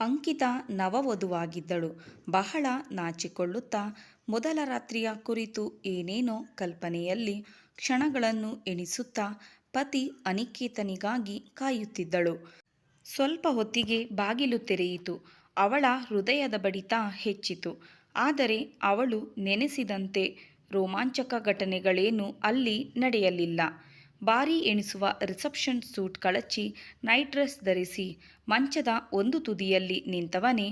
ಅಂಕಿತ ನವವಧುವಾಗಿದ್ದಳು. ಬಹಳ ನಾಚಿಕೊಳ್ಳುತ್ತಾ ಮೊದಲ ರಾತ್ರಿಯ ಕುರಿತು ಏನೇನೋ ಕಲ್ಪನೆಯಲ್ಲಿ ಕ್ಷಣಗಳನ್ನು ಎಣಿಸುತ್ತಾ ಪತಿ ಅನಿಕೇತನಿಗಾಗಿ ಕಾಯುತ್ತಿದ್ದಳು. ಸ್ವಲ್ಪ ಹೊತ್ತಿಗೆ ಬಾಗಿಲು ತೆರೆಯಿತು. ಅವಳ ಹೃದಯದ ಬಡಿತ ಹೆಚ್ಚಿತು. ಆದರೆ ಅವಳು ನೆನೆಸಿದಂತೆ ರೋಮಾಂಚಕ ಘಟನೆಗಳೇನೂ ಅಲ್ಲಿ ನಡೆಯಲಿಲ್ಲ. ಬಾರಿ ಎಣಿಸುವ ರಿಸೆಪ್ಷನ್ ಸೂಟ್ ಕಳಚಿ ನೈಟ್ ಡ್ರೆಸ್ ಧರಿಸಿ ಮಂಚದ ಒಂದು ತುದಿಯಲ್ಲಿ ನಿಂತವನೇ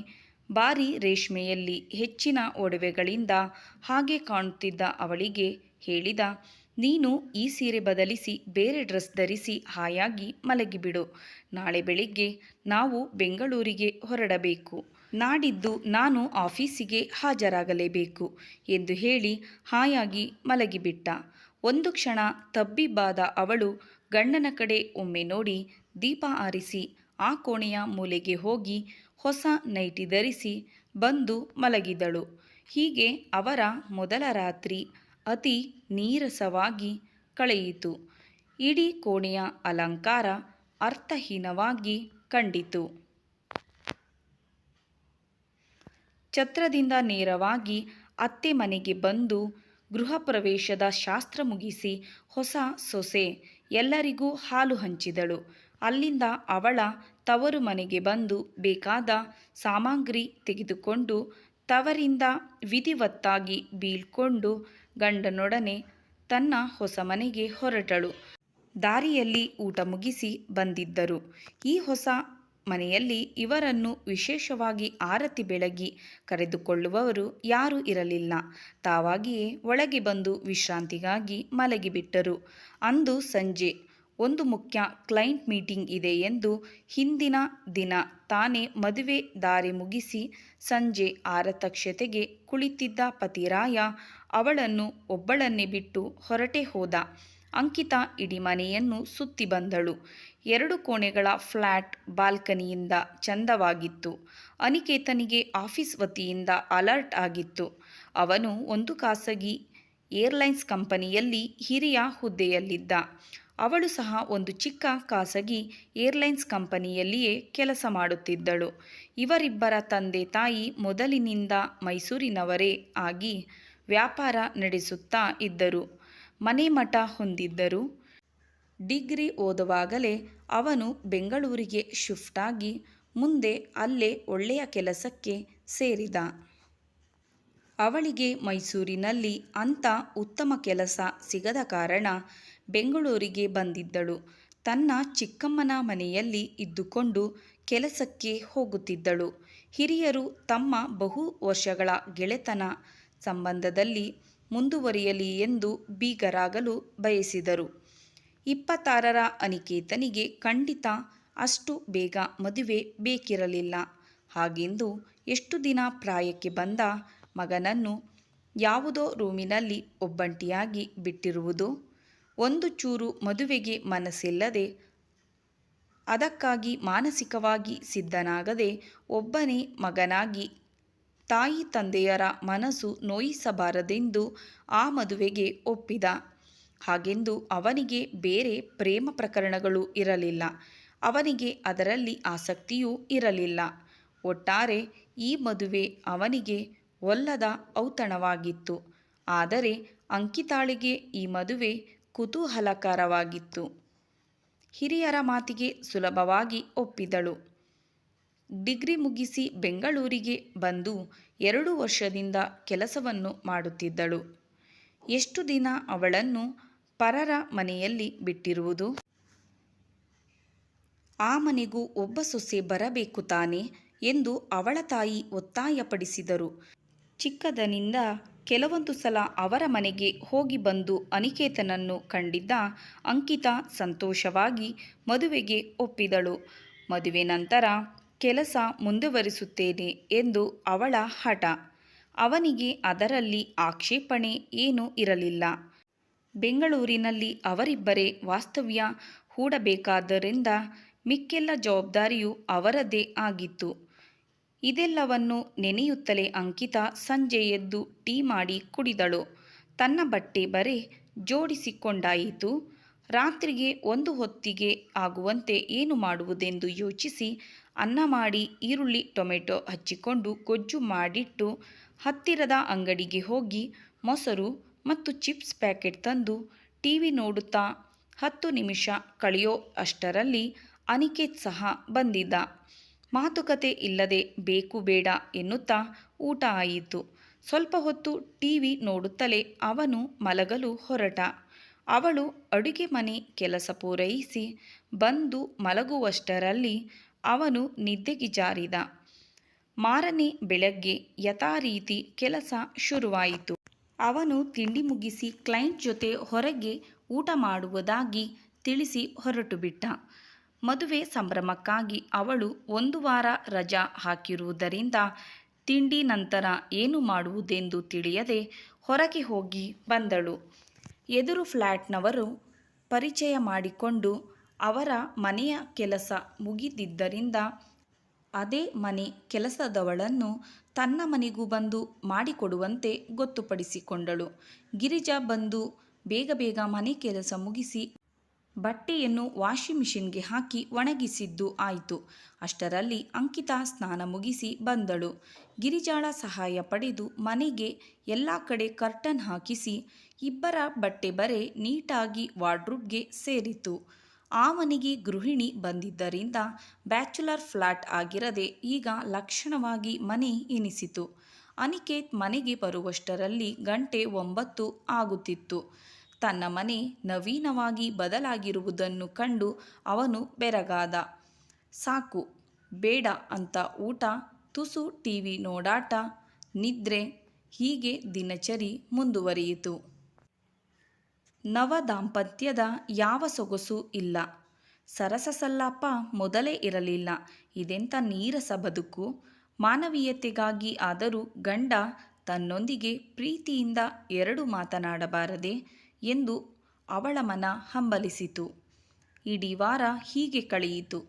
ಭಾರೀ ರೇಷ್ಮೆಯಲ್ಲಿ ಹೆಚ್ಚಿನ ಒಡವೆಗಳಿಂದ ಹಾಗೆ ಕಾಣುತ್ತಿದ್ದ ಅವಳಿಗೆ ಹೇಳಿದ, ನೀನು ಈ ಸೀರೆ ಬದಲಿಸಿ ಬೇರೆ ಡ್ರೆಸ್ ಧರಿಸಿ ಹಾಯಾಗಿ ಮಲಗಿಬಿಡು. ನಾಳೆ ಬೆಳಿಗ್ಗೆ ನಾವು ಬೆಂಗಳೂರಿಗೆ ಹೊರಡಬೇಕು. ನಾಡಿದ್ದು ನಾನು ಆಫೀಸಿಗೆ ಹಾಜರಾಗಲೇಬೇಕು ಎಂದು ಹೇಳಿ ಹಾಯಾಗಿ ಮಲಗಿಬಿಟ್ಟ. ಒಂದು ಕ್ಷಣ ತಬ್ಬಿಬ್ಬಾದ ಅವಳು ಗಂಡನ ಕಡೆ ಒಮ್ಮೆ ನೋಡಿ ದೀಪ ಆರಿಸಿ ಆ ಕೋಣೆಯ ಮೂಲೆಗೆ ಹೋಗಿ ಹೊಸ ನೈಟಿ ಧರಿಸಿ ಬಂದು ಮಲಗಿದಳು. ಹೀಗೆ ಅವರ ಮೊದಲ ರಾತ್ರಿ ಅತಿ ನೀರಸವಾಗಿ ಕಳೆಯಿತು. ಇಡೀ ಕೋಣೆಯ ಅಲಂಕಾರ ಅರ್ಥಹೀನವಾಗಿ ಕಂಡಿತು. ಛತ್ರದಿಂದ ನೇರವಾಗಿ ಅತ್ತೆ ಮನೆಗೆ ಬಂದು ಗೃಹಪ್ರವೇಶದ ಶಾಸ್ತ್ರ ಮುಗಿಸಿ ಹೊಸ ಸೊಸೆ ಎಲ್ಲರಿಗೂ ಹಾಲು ಹಂಚಿದಳು. ಅಲ್ಲಿಂದ ಅವಳ ತವರು ಮನೆಗೆ ಬಂದು ಬೇಕಾದ ಸಾಮಗ್ರಿ ತೆಗೆದುಕೊಂಡು ತವರಿಂದ ವಿಧಿವತ್ತಾಗಿ ಬೀಳ್ಕೊಂಡು ಗಂಡನೊಡನೆ ತನ್ನ ಹೊಸ ಮನೆಗೆ ಹೊರಟಳು. ದಾರಿಯಲ್ಲಿ ಊಟ ಮುಗಿಸಿ ಬಂದಿದ್ದರು. ಈ ಹೊಸ ಮನೆಯಲ್ಲಿ ಇವರನ್ನು ವಿಶೇಷವಾಗಿ ಆರತಿ ಬೆಳಗಿ ಕರೆದುಕೊಳ್ಳುವವರು ಯಾರೂ ಇರಲಿಲ್ಲ. ತಾವಾಗಿಯೇ ಒಳಗೆ ಬಂದು ವಿಶ್ರಾಂತಿಗಾಗಿ ಮಲಗಿಬಿಟ್ಟರು. ಅಂದು ಸಂಜೆ ಒಂದು ಮುಖ್ಯ ಕ್ಲೈಂಟ್ ಮೀಟಿಂಗ್ ಇದೆ ಎಂದು ಹಿಂದಿನ ದಿನ ತಾನೇ ಮದುವೆ ದಾರಿ ಮುಗಿಸಿ ಸಂಜೆ ಆರತಕ್ಷತೆಗೆ ಕುಳಿತಿದ್ದ ಪತಿರಾಯ ಅವಳನ್ನು ಒಬ್ಬಳನ್ನೇ ಬಿಟ್ಟು ಹೊರಟೇ ಹೋದ. ಅಂಕಿತ ಇಡೀ ಮನೆಯನ್ನು ಸುತ್ತಿ ಬಂದಳು. ಎರಡು ಕೋಣೆಗಳ ಫ್ಲ್ಯಾಟ್ ಬಾಲ್ಕನಿಯಿಂದ ಚಂದವಾಗಿತ್ತು. ಅನಿಕೇತನಿಗೆ ಆಫೀಸ್ ವತಿಯಿಂದ ಅಲರ್ಟ್ ಆಗಿತ್ತು. ಅವನು ಒಂದು ಖಾಸಗಿ ಏರ್ಲೈನ್ಸ್ ಕಂಪನಿಯಲ್ಲಿ ಹಿರಿಯ ಹುದ್ದೆಯಲ್ಲಿದ್ದ. ಅವಳು ಸಹ ಒಂದು ಚಿಕ್ಕ ಖಾಸಗಿ ಏರ್ಲೈನ್ಸ್ ಕಂಪನಿಯಲ್ಲಿಯೇ ಕೆಲಸ ಮಾಡುತ್ತಿದ್ದಳು. ಇವರಿಬ್ಬರ ತಂದೆ ತಾಯಿ ಮೊದಲಿನಿಂದ ಮೈಸೂರಿನವರೇ ಆಗಿ ವ್ಯಾಪಾರ ನಡೆಸುತ್ತಾ ಇದ್ದರು. ಮನೆ ಮಠ ಹೊಂದಿದ್ದರು. ಡಿಗ್ರಿ ಓದುವಾಗಲೇ ಅವನು ಬೆಂಗಳೂರಿಗೆ ಶಿಫ್ಟ್ ಆಗಿ ಮುಂದೆ ಅಲ್ಲೇ ಒಳ್ಳೆಯ ಕೆಲಸಕ್ಕೆ ಸೇರಿದ. ಅವಳಿಗೆ ಮೈಸೂರಿನಲ್ಲಿ ಅಂಥ ಉತ್ತಮ ಕೆಲಸ ಸಿಗದ ಕಾರಣ ಬೆಂಗಳೂರಿಗೆ ಬಂದಿದ್ದಳು. ತನ್ನ ಚಿಕ್ಕಮ್ಮನ ಮನೆಯಲ್ಲಿ ಇದ್ದುಕೊಂಡು ಕೆಲಸಕ್ಕೆ ಹೋಗುತ್ತಿದ್ದಳು. ಹಿರಿಯರು ತಮ್ಮ ಬಹು ವರ್ಷಗಳ ಗೆಳೆತನ ಸಂಬಂಧದಲ್ಲಿ ಮುಂದುವರಿಯಲಿ ಎಂದು ಬೀಗರಾಗಲು ಬಯಸಿದರು. ಇಪ್ಪತ್ತಾರರ ಅನಿಕೇತನಿಗೆ ಖಂಡಿತ ಅಷ್ಟು ಬೇಗ ಮದುವೆ ಬೇಕಿರಲಿಲ್ಲ. ಹಾಗೆಂದು ಎಷ್ಟು ದಿನ ಪ್ರಾಯಕ್ಕೆ ಬಂದ ಮಗನನ್ನು ಯಾವುದೋ ರೂಮಿನಲ್ಲಿ ಒಬ್ಬಂಟಿಯಾಗಿ ಬಿಟ್ಟಿರುವುದು, ಒಂದು ಚೂರು ಮದುವೆಗೆ ಮನಸ್ಸಿಲ್ಲದೆ ಅದಕ್ಕಾಗಿ ಮಾನಸಿಕವಾಗಿ ಸಿದ್ಧನಾಗದೆ ಒಬ್ಬನೇ ಮಗನಾಗಿ ತಾಯಿ ತಂದೆಯರ ಮನಸ್ಸು ನೋಯಿಸಬಾರದೆಂದು ಆ ಮದುವೆಗೆ ಒಪ್ಪಿದ. ಹಾಗೆಂದು ಅವನಿಗೆ ಬೇರೆ ಪ್ರೇಮ ಪ್ರಕರಣಗಳು ಇರಲಿಲ್ಲ. ಅವನಿಗೆ ಅದರಲ್ಲಿ ಆಸಕ್ತಿಯೂ ಇರಲಿಲ್ಲ. ಒಟ್ಟಾರೆ ಈ ಮದುವೆ ಅವನಿಗೆ ಒಲ್ಲದ ಔತಣವಾಗಿತ್ತು. ಆದರೆ ಅಂಕಿತಾಳಿಗೆ ಈ ಮದುವೆ ಕುತೂಹಲಕರವಾಗಿತ್ತು. ಹಿರಿಯರ ಮಾತಿಗೆ ಸುಲಭವಾಗಿ ಒಪ್ಪಿದಳು. ಡಿಗ್ರಿ ಮುಗಿಸಿ ಬೆಂಗಳೂರಿಗೆ ಬಂದು ಎರಡು ವರ್ಷದಿಂದ ಕೆಲಸವನ್ನು ಮಾಡುತ್ತಿದ್ದಳು. ಎಷ್ಟು ದಿನ ಅವಳನ್ನು ಪರರ ಮನೆಯಲ್ಲಿ ಬಿಟ್ಟಿರುವುದು. ಆ ಮನೆಗೂ ಒಬ್ಬ ಸೊಸೆ ಬರಬೇಕು ತಾನೆ ಎಂದು ಅವಳ ತಾಯಿ ಒತ್ತಾಯಪಡಿಸಿದರು. ಚಿಕ್ಕದನಿಂದ ಕೆಲವೊಂದು ಸಲ ಅವರ ಮನೆಗೆ ಹೋಗಿ ಬಂದು ಅನಿಕೇತನನ್ನು ಕಂಡಿದ್ದ ಅಂಕಿತ ಸಂತೋಷವಾಗಿ ಮದುವೆಗೆ ಒಪ್ಪಿದಳು. ಮದುವೆ ನಂತರ ಕೆಲಸ ಮುಂದುವರಿಸುತ್ತೇನೆ ಎಂದು ಅವಳ ಹಠ. ಅವನಿಗೆ ಅದರಲ್ಲಿ ಆಕ್ಷೇಪಣೆ ಏನೂ ಇರಲಿಲ್ಲ. ಬೆಂಗಳೂರಿನಲ್ಲಿ ಅವರಿಬ್ಬರೇ ವಾಸ್ತವ್ಯ ಹೂಡಬೇಕಾದ್ದರಿಂದ ಮಿಕ್ಕೆಲ್ಲ ಜವಾಬ್ದಾರಿಯೂ ಅವರದೇ ಆಗಿತ್ತು. ಇದೆಲ್ಲವನ್ನು ನೆನೆಯುತ್ತಲೇ ಅಂಕಿತ ಸಂಜೆ ಎದ್ದು ಟೀ ಮಾಡಿ ಕುಡಿದಳು. ತನ್ನ ಬಟ್ಟೆ ಬರೆ ಜೋಡಿಸಿಕೊಂಡಾಯಿತು. ರಾತ್ರಿಗೆ ಒಂದು ಹೊತ್ತಿಗೆ ಆಗುವಂತೆ ಏನು ಮಾಡುವುದೆಂದು ಯೋಚಿಸಿ ಅನ್ನ ಮಾಡಿ ಈರುಳ್ಳಿ, ಟೊಮೆಟೊ ಹಚ್ಚಿಕೊಂಡು ಗೊಜ್ಜು ಮಾಡಿಟ್ಟು ಹತ್ತಿರದ ಅಂಗಡಿಗೆ ಹೋಗಿ ಮೊಸರು ಮತ್ತು ಚಿಪ್ಸ್ ಪ್ಯಾಕೆಟ್ ತಂದು ಟಿವಿ ನೋಡುತ್ತಾ ಹತ್ತು ನಿಮಿಷ ಕಳೆಯೋ ಅಷ್ಟರಲ್ಲಿ ಅನಿಕೇತ್ ಸಹ ಬಂದಿದ್ದ. ಮಾತುಕತೆ ಇಲ್ಲದೆ ಬೇಕು, ಬೇಡ ಎನ್ನುತ್ತಾ ಊಟ ಆಯಿತು. ಸ್ವಲ್ಪ ಹೊತ್ತು ಟಿವಿ ನೋಡುತ್ತಲೇ ಅವನು ಮಲಗಲು ಹೊರಟ. ಅವಳು ಅಡುಗೆ ಮನೆ ಕೆಲಸ ಪೂರೈಸಿ ಬಂದು ಮಲಗುವಷ್ಟರಲ್ಲಿ ಅವನು ನಿದ್ದೆಗೆ ಜಾರಿದ. ಮಾರನೇ ಬೆಳಗ್ಗೆ ಯಥಾರೀತಿ ಕೆಲಸ ಶುರುವಾಯಿತು. ಅವನು ತಿಂಡಿ ಮುಗಿಸಿ ಕ್ಲೈಂಟ್ ಜೊತೆ ಹೊರಗೆ ಊಟ ಮಾಡುವುದಾಗಿ ತಿಳಿಸಿ ಹೊರಟು ಬಿಟ್ಟ ಮದುವೆ ಸಂಭ್ರಮಕ್ಕಾಗಿ ಅವಳು ಒಂದು ವಾರ ರಜಾ ಹಾಕಿರುವುದರಿಂದ ತಿಂಡಿ ನಂತರ ಏನು ಮಾಡುವುದೆಂದು ತಿಳಿಯದೆ ಹೊರಗೆ ಹೋಗಿ ಬಂದಳು. ಎದುರು ಫ್ಲ್ಯಾಟ್ನವರು ಪರಿಚಯ ಮಾಡಿಕೊಂಡು ಅವರ ಮನೆಯ ಕೆಲಸ ಮುಗಿದಿದ್ದರಿಂದ ಅದೇ ಮನೆ ಕೆಲಸದವಳನ್ನು ತನ್ನ ಮನೆಗೂ ಬಂದು ಮಾಡಿಕೊಡುವಂತೆ ಗೊತ್ತುಪಡಿಸಿಕೊಂಡಳು. ಗಿರಿಜಾ ಬಂದು ಬೇಗ ಬೇಗ ಮನೆ ಕೆಲಸ ಮುಗಿಸಿ ಬಟ್ಟೆಯನ್ನು ವಾಷಿಂಗ್ ಮಿಷಿನ್ಗೆ ಹಾಕಿ ಒಣಗಿಸಿದ್ದು ಆಯಿತು. ಅಷ್ಟರಲ್ಲಿ ಅಂಕಿತಾ ಸ್ನಾನ ಮುಗಿಸಿ ಬಂದಳು. ಗಿರಿಜಾಳ ಸಹಾಯ ಪಡೆದು ಮನೆಗೆ ಎಲ್ಲ ಕಡೆ ಕರ್ಟನ್ ಹಾಕಿಸಿ ಇಬ್ಬರ ಬಟ್ಟೆ ಬರೆ ನೀಟಾಗಿ ವಾರ್ಡ್ರೂಬ್ಗೆ ಸೇರಿತು. ಆ ಮನೆಗೆ ಗೃಹಿಣಿ ಬಂದಿದ್ದರಿಂದ ಬ್ಯಾಚುಲರ್ ಫ್ಲಾಟ್ ಆಗಿರದೆ ಈಗ ಲಕ್ಷಣವಾಗಿ ಮನೆ ಎನಿಸಿತು. ಅನಿಕೇತ್ ಮನೆಗೆ ಬರುವಷ್ಟರಲ್ಲಿ ಗಂಟೆ ಒಂಬತ್ತು ಆಗುತ್ತಿತ್ತು. ತನ್ನ ಮನೆ ನವೀನವಾಗಿ ಬದಲಾಗಿರುವುದನ್ನು ಕಂಡು ಅವನು ಬೆರಗಾದ. ಸಾಕು, ಬೇಡ ಅಂತ ಊಟ, ತುಸು ಟಿವಿ ನೋಡಾಟ, ನಿದ್ರೆ ಹೀಗೆ ದಿನಚರಿ ಮುಂದುವರಿಯಿತು. ನವ ದಾಂಪತ್ಯದ ಯಾವ ಸೊಗಸು ಇಲ್ಲ. ಸರಸ ಸಲ್ಲಾಪ ಮೊದಲೇ ಇರಲಿಲ್ಲ. ಇದೆಂಥ ನೀರಸ ಬದುಕು. ಮಾನವೀಯತೆಗಾಗಿ ಆದರೂ ಗಂಡ ತನ್ನೊಂದಿಗೆ ಪ್ರೀತಿಯಿಂದ ಎರಡು ಮಾತನಾಡಬಾರದೆ ಎಂದು ಅವಳ ಮನ ಹಂಬಲಿಸಿತು. ಇಡೀ ವಾರ ಹೀಗೆ ಕಳೆಯಿತು.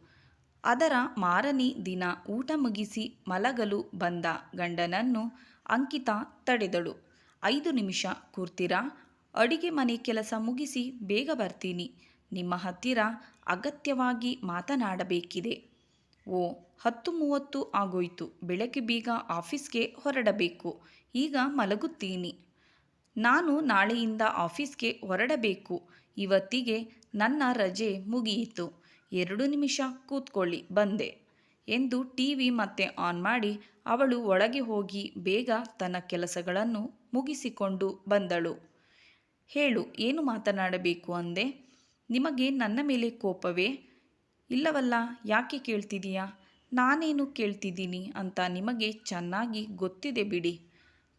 ಅದರ ಮಾರನೇ ದಿನ ಊಟ ಮುಗಿಸಿ ಮಲಗಲು ಬಂದ ಗಂಡನನ್ನು ಅಂಕಿತ ತಡೆದಳು. ಐದು ನಿಮಿಷ ಕೂರ್ತೀರಾ? ಅಡಿಗೆ ಮನೆ ಕೆಲಸ ಮುಗಿಸಿ ಬೇಗ ಬರ್ತೀನಿ. ನಿಮ್ಮ ಹತ್ತಿರ ಅಗತ್ಯವಾಗಿ ಮಾತನಾಡಬೇಕಿದೆ. ಓ, ಹತ್ತು ಮೂವತ್ತು ಆಗೋಯ್ತು. ಬೆಳಗ್ಗೆ ಬೀಗ ಆಫೀಸ್ಗೆ ಹೊರಡಬೇಕು. ಈಗ ಮಲಗುತ್ತೀನಿ. ನಾನು ನಾಳೆಯಿಂದ ಆಫೀಸ್ಗೆ ಹೊರಡಬೇಕು. ಇವತ್ತಿಗೆ ನನ್ನ ರಜೆ ಮುಗಿಯಿತು. ಎರಡು ನಿಮಿಷ ಕೂತ್ಕೊಳ್ಳಿ, ಬಂದೆ. ಎಂದು ಟಿ ವಿ ಮತ್ತೆ ಆನ್ ಮಾಡಿ ಅವಳು ಒಳಗೆ ಹೋಗಿ ಬೇಗ ತನ್ನ ಕೆಲಸಗಳನ್ನು ಮುಗಿಸಿಕೊಂಡು ಬಂದಳು. ಹೇಳು, ಏನು ಮಾತನಾಡಬೇಕು ಅಂದೆ? ನಿಮಗೆ ನನ್ನ ಮೇಲೆ ಕೋಪವೇ? ಇಲ್ಲವಲ್ಲ, ಯಾಕೆ ಕೇಳ್ತಿದೀಯಾ? ನಾನೇನು ಕೇಳ್ತಿದ್ದೀನಿ ಅಂತ ನಿಮಗೆ ಚೆನ್ನಾಗಿ ಗೊತ್ತಿದೆ ಬಿಡಿ.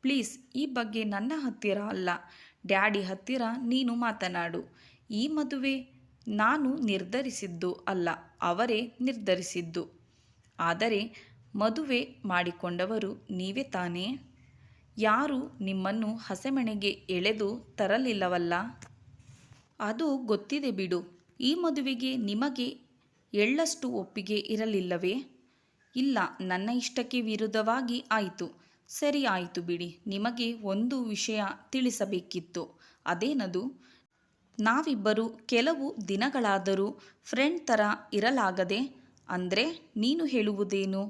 ಪ್ಲೀಸ್, ಈ ಬಗ್ಗೆ ನನ್ನ ಹತ್ತಿರ ಅಲ್ಲ. ಡ್ಯಾಡಿ ಹತ್ತಿರ ನೀನು ಮಾತನಾಡು. ಈ ಮದುವೆ ನಾನು ನಿರ್ಧರಿಸಿದ್ದು ಅಲ್ಲ, ಅವರೇ ನಿರ್ಧರಿಸಿದ್ದು. ಆದರೆ ಮದುವೆ ಮಾಡಿಕೊಂಡವರು ನೀವೇ ತಾನೇ? ಯಾರು ನಿಮ್ಮನ್ನು ಹಸೆಮಣೆಗೆ ಎಳೆದು ತರಲಿಲ್ಲವಲ್ಲ? ಅದು ಗೊತ್ತಿದೆ ಬಿಡು. ಈ ಮದುವೆಗೆ ನಿಮಗೆ ಎಳ್ಳಷ್ಟು ಒಪ್ಪಿಗೆ ಇರಲಿಲ್ಲವೇ? ಇಲ್ಲ, ನನ್ನ ಇಷ್ಟಕ್ಕೆ ವಿರುದ್ಧವಾಗಿ ಆಯಿತು. ಸರಿ ಆಯಿತು ಬಿಡಿ. ನಿಮಗೆ ಒಂದು ವಿಷಯ ತಿಳಿಸಬೇಕಿತ್ತು. ಅದೇನದು? ನಾವಿಬ್ಬರು ಕೆಲವು ದಿನಗಳಾದರೂ ಫ್ರೆಂಡ್ ಥರ ಇರಲಾಗದೆ, ಅಂದರೆ ನೀನು ಹೇಳುವುದೇನು?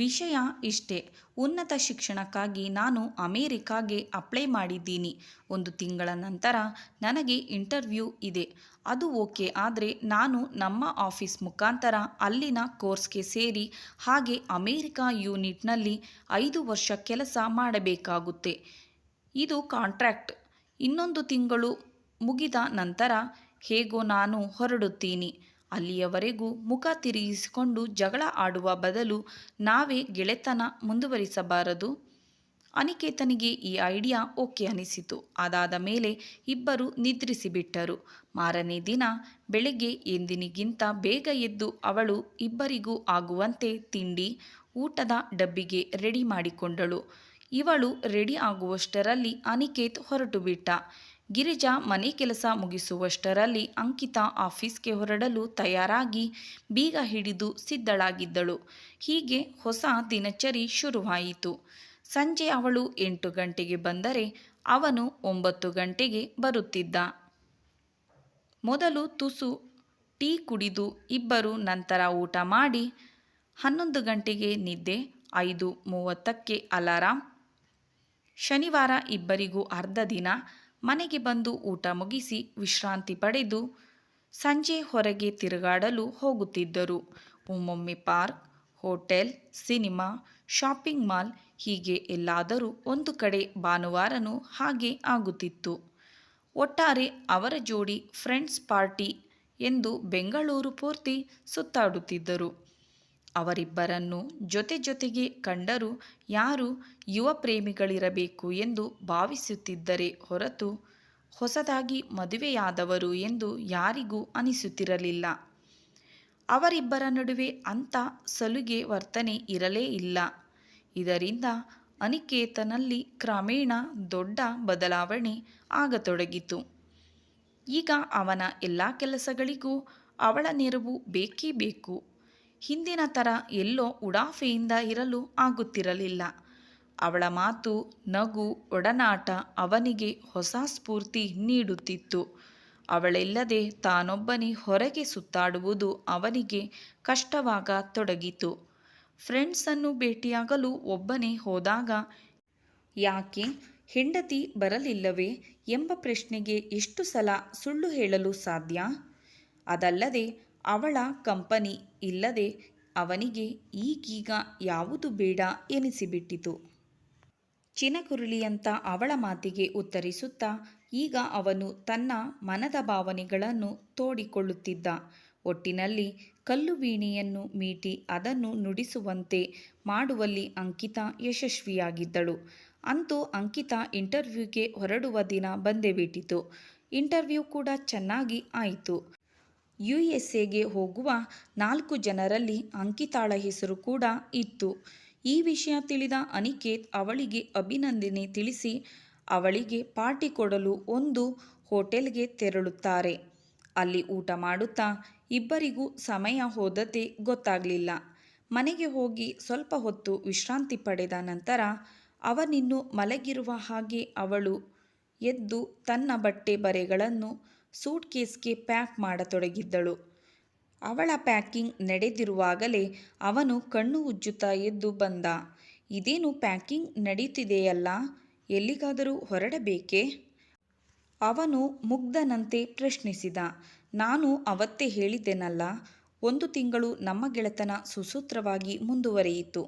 ವಿಷಯ ಇಷ್ಟೇ. ಉನ್ನತ ಶಿಕ್ಷಣಕ್ಕಾಗಿ ನಾನು ಅಮೇರಿಕಾಗೆ ಅಪ್ಲೈ ಮಾಡಿದ್ದೀನಿ. ಒಂದು ತಿಂಗಳ ನಂತರ ನನಗೆ ಇಂಟರ್ವ್ಯೂ ಇದೆ. ಅದು ಓಕೆ, ಆದರೆ ನಾನು ನಮ್ಮ ಆಫೀಸ್ ಮುಖಾಂತರ ಅಲ್ಲಿನ ಕೋರ್ಸ್ಗೆ ಸೇರಿ ಹಾಗೆ ಅಮೇರಿಕಾ ಯೂನಿಟ್ನಲ್ಲಿ ಐದು ವರ್ಷ ಕೆಲಸ ಮಾಡಬೇಕಾಗುತ್ತೆ. ಇದು ಕಾಂಟ್ರ್ಯಾಕ್ಟ್ ಇನ್ನೊಂದು ತಿಂಗಳು ಮುಗಿದ ನಂತರ ಹೇಗೋ ನಾನು ಹೊರಡುತ್ತೀನಿ. ಅಲ್ಲಿಯವರೆಗೂ ಮುಖ ತಿರುಗಿಸಿಕೊಂಡು ಜಗಳ ಆಡುವ ಬದಲು ನಾವೇ ಗೆಳೆತನ ಮುಂದುವರಿಸಬಾರದು. ಅನಿಕೇತನಿಗೆ ಈ ಐಡಿಯಾ ಓಕೆ ಅನಿಸಿತು. ಅದಾದ ಮೇಲೆ ಇಬ್ಬರು ನಿದ್ರಿಸಿಬಿಟ್ಟರು. ಮಾರನೇ ದಿನ ಬೆಳಿಗ್ಗೆ ಎಂದಿನಿಗಿಂತ ಬೇಗ ಎದ್ದು ಅವಳು ಇಬ್ಬರಿಗೂ ಆಗುವಂತೆ ತಿಂಡಿ, ಊಟದ ಡಬ್ಬಿಗೆ ರೆಡಿ ಮಾಡಿಕೊಂಡಳು. ಇವಳು ರೆಡಿ ಆಗುವಷ್ಟರಲ್ಲಿ ಅನಿಕೇತ್ ಹೊರಟು ಬಿಟ್ಟ ಗಿರಿಜಾ ಮನೆ ಕೆಲಸ ಮುಗಿಸುವಷ್ಟರಲ್ಲಿ ಅಂಕಿತಾ ಆಫೀಸ್ಗೆ ಹೊರಡಲು ತಯಾರಾಗಿ ಬೀಗ ಹಿಡಿದು ಸಿದ್ಧಳಾಗಿದ್ದಳು. ಹೀಗೆ ಹೊಸ ದಿನಚರಿ ಶುರುವಾಯಿತು. ಸಂಜೆ ಅವಳು ಎಂಟು ಗಂಟೆಗೆ ಬಂದರೆ ಅವನು ಒಂಬತ್ತು ಗಂಟೆಗೆ ಬರುತ್ತಿದ್ದ. ಮೊದಲು ತುಸು ಟೀ ಕುಡಿದು ಇಬ್ಬರು ನಂತರ ಊಟ ಮಾಡಿ ಹನ್ನೊಂದು ಗಂಟೆಗೆ ನಿದ್ದೆ, ಐದು ಮೂವತ್ತಕ್ಕೆ ಅಲಾರಾಂ. ಶನಿವಾರ ಇಬ್ಬರಿಗೂ ಅರ್ಧ ದಿನ ಮನೆಗೆ ಬಂದು ಊಟ ಮುಗಿಸಿ ವಿಶ್ರಾಂತಿ ಪಡೆದು ಸಂಜೆ ಹೊರಗೆ ತಿರುಗಾಡಲು ಹೋಗುತ್ತಿದ್ದರು. ಒಮ್ಮೊಮ್ಮೆ park, hotel, cinema, shopping mall ಹೀಗೆ ಎಲ್ಲಾದರೂ ಒಂದು ಕಡೆ ಭಾನುವಾರನೂ ಹಾಗೆ ಆಗುತ್ತಿತ್ತು. ಒಟ್ಟಾರೆ ಅವರ ಜೋಡಿ ಫ್ರೆಂಡ್ಸ್ ಪಾರ್ಟಿ ಎಂದು ಬೆಂಗಳೂರು ಪೂರ್ತಿ ಸುತ್ತಾಡುತ್ತಿದ್ದರು. ಅವರಿಬ್ಬರನ್ನು ಜೊತೆ ಜೊತೆಗೆ ಕಂಡರೂ ಯಾರು ಯುವ ಪ್ರೇಮಿಗಳಿರಬೇಕು ಎಂದು ಭಾವಿಸುತ್ತಿದ್ದರೆ ಹೊರತು ಹೊಸದಾಗಿ ಮದುವೆಯಾದವರು ಎಂದು ಯಾರಿಗೂ ಅನಿಸುತ್ತಿರಲಿಲ್ಲ. ಅವರಿಬ್ಬರ ನಡುವೆ ಅಂಥ ಸಲುಗೆ ವರ್ತನೆ ಇರಲೇ ಇಲ್ಲ. ಇದರಿಂದ ಅನಿಕೇತನಲ್ಲಿ ಕ್ರಮೇಣ ದೊಡ್ಡ ಬದಲಾವಣೆ ಆಗತೊಡಗಿತು. ಈಗ ಅವನ ಎಲ್ಲ ಕೆಲಸಗಳಿಗೂ ಅವಳ ನೆರವು ಬೇಕೇ ಬೇಕು. ಹಿಂದಿನ ಥರ ಎಲ್ಲೋ ಉಡಾಫೆಯಿಂದ ಇರಲು ಆಗುತ್ತಿರಲಿಲ್ಲ. ಅವಳ ಮಾತು, ನಗು, ಒಡನಾಟ ಅವನಿಗೆ ಹೊಸ ಸ್ಫೂರ್ತಿ ನೀಡುತ್ತಿತ್ತು. ಅವಳಿಲ್ಲದೆ ತಾನೊಬ್ಬನೇ ಹೊರಗೆ ಸುತ್ತಾಡುವುದು ಅವನಿಗೆ ಕಷ್ಟವಾಗ ತೊಡಗಿತು. ಫ್ರೆಂಡ್ಸನ್ನು ಭೇಟಿಯಾಗಲು ಒಬ್ಬನೇ ಹೋದಾಗ, ಯಾಕೆ? ಹೆಂಡತಿ ಬರಲಿಲ್ಲವೇ? ಎಂಬ ಪ್ರಶ್ನೆಗೆ ಎಷ್ಟು ಸಲ ಸುಳ್ಳು ಹೇಳಲು ಸಾಧ್ಯ? ಅದಲ್ಲದೆ ಅವಳ ಕಂಪನಿ ಇಲ್ಲದೆ ಅವನಿಗೆ ಈಗೀಗ ಯಾವುದು ಬೇಡ ಎನಿಸಿಬಿಟ್ಟಿತು. ಚಿನಕುರುಳಿಯಂತ ಅವಳ ಮಾತಿಗೆ ಉತ್ತರಿಸುತ್ತಾ ಈಗ ಅವನು ತನ್ನ ಮನದ ಭಾವನೆಗಳನ್ನು ತೋಡಿಕೊಳ್ಳುತ್ತಿದ್ದ. ಒಟ್ಟಿನಲ್ಲಿ ಕಲ್ಲು ವೀಣೆಯನ್ನು ಮೀಟಿ ಅದನ್ನು ನುಡಿಸುವಂತೆ ಮಾಡುವಲ್ಲಿ ಅಂಕಿತ ಯಶಸ್ವಿಯಾಗಿದ್ದಳು. ಅಂತೂ ಅಂಕಿತಾ ಇಂಟರ್ವ್ಯೂಗೆ ಹೊರಡುವ ದಿನ ಬಂದೇ ಬಿಟ್ಟಿತು. ಇಂಟರ್ವ್ಯೂ ಕೂಡ ಚೆನ್ನಾಗಿ ಆಯಿತು. ಯು ಎಸ್ ಹೋಗುವ ನಾಲ್ಕು ಜನರಲ್ಲಿ ಅಂಕಿತಾಳ ಹೆಸರು ಕೂಡ ಇತ್ತು. ಈ ವಿಷಯ ತಿಳಿದ ಅನಿಕೇತ್ ಅವಳಿಗೆ ಅಭಿನಂದನೆ ತಿಳಿಸಿ ಅವಳಿಗೆ ಪಾರ್ಟಿ ಕೊಡಲು ಒಂದು ಹೋಟೆಲ್ಗೆ ತೆರಳುತ್ತಾರೆ. ಅಲ್ಲಿ ಊಟ ಮಾಡುತ್ತಾ ಇಬ್ಬರಿಗೂ ಸಮಯ ಹೋದತೆ ಗೊತ್ತಾಗಲಿಲ್ಲ. ಮನೆಗೆ ಹೋಗಿ ಸ್ವಲ್ಪ ಹೊತ್ತು ವಿಶ್ರಾಂತಿ ಪಡೆದ ನಂತರ ಅವನಿನ್ನು ಮಲಗಿರುವ ಹಾಗೆ ಅವಳು ಎದ್ದು ತನ್ನ ಬಟ್ಟೆ ಬರೆಗಳನ್ನು ಸೂಟ್ಕೇಸ್ಗೆ ಪ್ಯಾಕ್ ಮಾಡತೊಡಗಿದ್ದಳು. ಅವಳ ಪ್ಯಾಕಿಂಗ್ ನಡೆದಿರುವಾಗಲೇ ಅವನು ಕಣ್ಣು ಉಜ್ಜುತ್ತಾ ಎದ್ದು ಬಂದ. ಇದೇನು ಪ್ಯಾಕಿಂಗ್ ನಡೀತಿದೆಯಲ್ಲ? ಎಲ್ಲಿಗಾದರೂ ಹೊರಡಬೇಕೇ? ಅವನು ಮುಗ್ಧನಂತೆ ಪ್ರಶ್ನಿಸಿದ. ನಾನು ಅವತ್ತೇ ಹೇಳಿದ್ದೆನಲ್ಲ? ಒಂದು ತಿಂಗಳು ನಮ್ಮ ಗೆಳೆತನ ಸುಸೂತ್ರವಾಗಿ ಮುಂದುವರಿಯಿತು.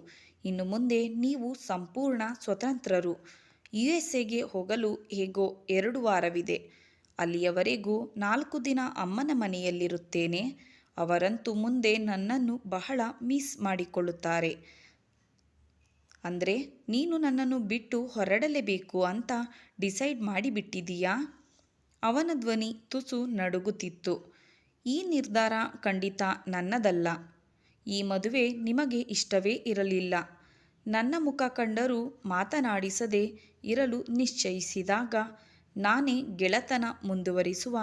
ಇನ್ನು ಮುಂದೆ ನೀವು ಸಂಪೂರ್ಣ ಸ್ವತಂತ್ರರು. ಯು ಎಸ್ ಎಗೆ ಹೋಗಲು ಹೇಗೋ ಎರಡು ವಾರವಿದೆ. ಅಲ್ಲಿಯವರೆಗೂ ನಾಲ್ಕು ದಿನ ಅಮ್ಮನ ಮನೆಯಲ್ಲಿರುತ್ತೇನೆ. ಅವರಂತೂ ಮುಂದೆ ನನ್ನನ್ನು ಬಹಳ ಮಿಸ್ ಮಾಡಿಕೊಳ್ಳುತ್ತಾರೆ. ಅಂದರೆ, ನೀನು ನನ್ನನ್ನು ಬಿಟ್ಟು ಹೊರಡಲೇಬೇಕು ಅಂತ ಡಿಸೈಡ್ ಮಾಡಿಬಿಟ್ಟಿದೀಯಾ ಅವನ ಧ್ವನಿ ತುಸು ನಡುಗುತ್ತಿತ್ತು. ಈ ನಿರ್ಧಾರ ಖಂಡಿತ ನನ್ನದಲ್ಲ. ಈ ಮದುವೆ ನಿಮಗೆ ಇಷ್ಟವೇ ಇರಲಿಲ್ಲ. ನನ್ನ ಮುಖ ಕಂಡರೂ ಮಾತನಾಡಿಸದೆ ಇರಲು ನಿಶ್ಚಯಿಸಿದಾಗ ನಾನೇ ಗೆಳೆತನ ಮುಂದುವರಿಸುವ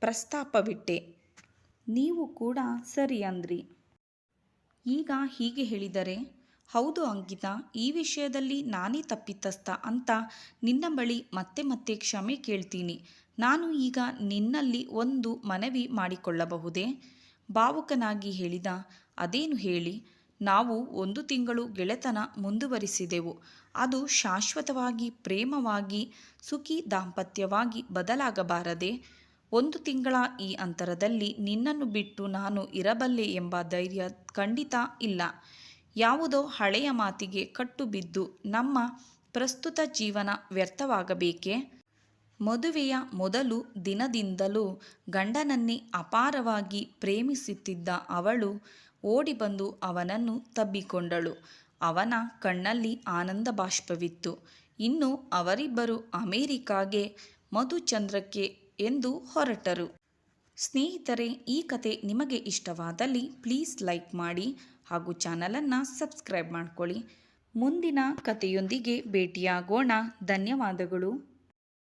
ಪ್ರಸ್ತಾಪವಿಟ್ಟೆ. ನೀವು ಕೂಡ ಸರಿ ಅಂದ್ರಿ. ಈಗ ಹೀಗೆ ಹೇಳಿದರೆ, ಹೌದು ಅಂಕಿತಾ, ಈ ವಿಷಯದಲ್ಲಿ ನಾನೇ ತಪ್ಪಿತಸ್ಥ ಅಂತ ನಿನ್ನ ಬಳಿ ಮತ್ತೆ ಮತ್ತೆ ಕ್ಷಮೆ ಕೇಳ್ತೀನಿ. ನಾನು ಈಗ ನಿನ್ನಲ್ಲಿ ಒಂದು ಮನವಿ ಮಾಡಿಕೊಳ್ಳಬಹುದೇ? ಭಾವುಕನಾಗಿ ಹೇಳಿದ, ಅದೇನು ಹೇಳಿ? ನಾವು ಒಂದು ತಿಂಗಳು ಗೆಳೆತನ ಮುಂದುವರಿಸಿದೆವು. ಅದು ಶಾಶ್ವತವಾಗಿ, ಪ್ರೇಮವಾಗಿ, ಸುಖಿ ದಾಂಪತ್ಯವಾಗಿ ಬದಲಾಗಬಾರದೆ, ಒಂದು ತಿಂಗಳ ಈ ಅಂತರದಲ್ಲಿ ನಿನ್ನನ್ನು ಬಿಟ್ಟು ನಾನು ಇರಬಲ್ಲೆ ಎಂಬ ಧೈರ್ಯ ಖಂಡಿತ ಇಲ್ಲ. ಯಾವುದೋ ಹಳೆಯ ಮಾತಿಗೆ ಕಟ್ಟು ಬಿದ್ದು ನಮ್ಮ ಪ್ರಸ್ತುತ ಜೀವನ ವ್ಯರ್ಥವಾಗಬೇಕೇ? ಮದುವೆಯ ಮೊದಲು ದಿನದಿಂದಲೂ ಗಂಡನನ್ನೇ ಅಪಾರವಾಗಿ ಪ್ರೇಮಿಸುತ್ತಿದ್ದ ಅವಳು ಓಡಿ ಬಂದು ಅವನನ್ನು ತಬ್ಬಿಕೊಂಡಳು. ಅವನ ಕಣ್ಣಲ್ಲಿ ಆನಂದ ಬಾಷ್ಪವಿತ್ತು. ಇನ್ನು ಅವರಿಬ್ಬರು ಅಮೇರಿಕಾಗೆ ಮಧುಚಂದ್ರಕ್ಕೆ ಎಂದು ಹೊರಟರು. ಸ್ನೇಹಿತರೆ, ಈ ಕತೆ ನಿಮಗೆ ಇಷ್ಟವಾದಲ್ಲಿ ಪ್ಲೀಸ್ ಲೈಕ್ ಮಾಡಿ ಹಾಗೂ ಚಾನಲನ್ನು ಸಬ್ಸ್ಕ್ರೈಬ್ ಮಾಡ್ಕೊಳ್ಳಿ. ಮುಂದಿನ ಕಥೆಯೊಂದಿಗೆ ಭೇಟಿಯಾಗೋಣ. ಧನ್ಯವಾದಗಳು.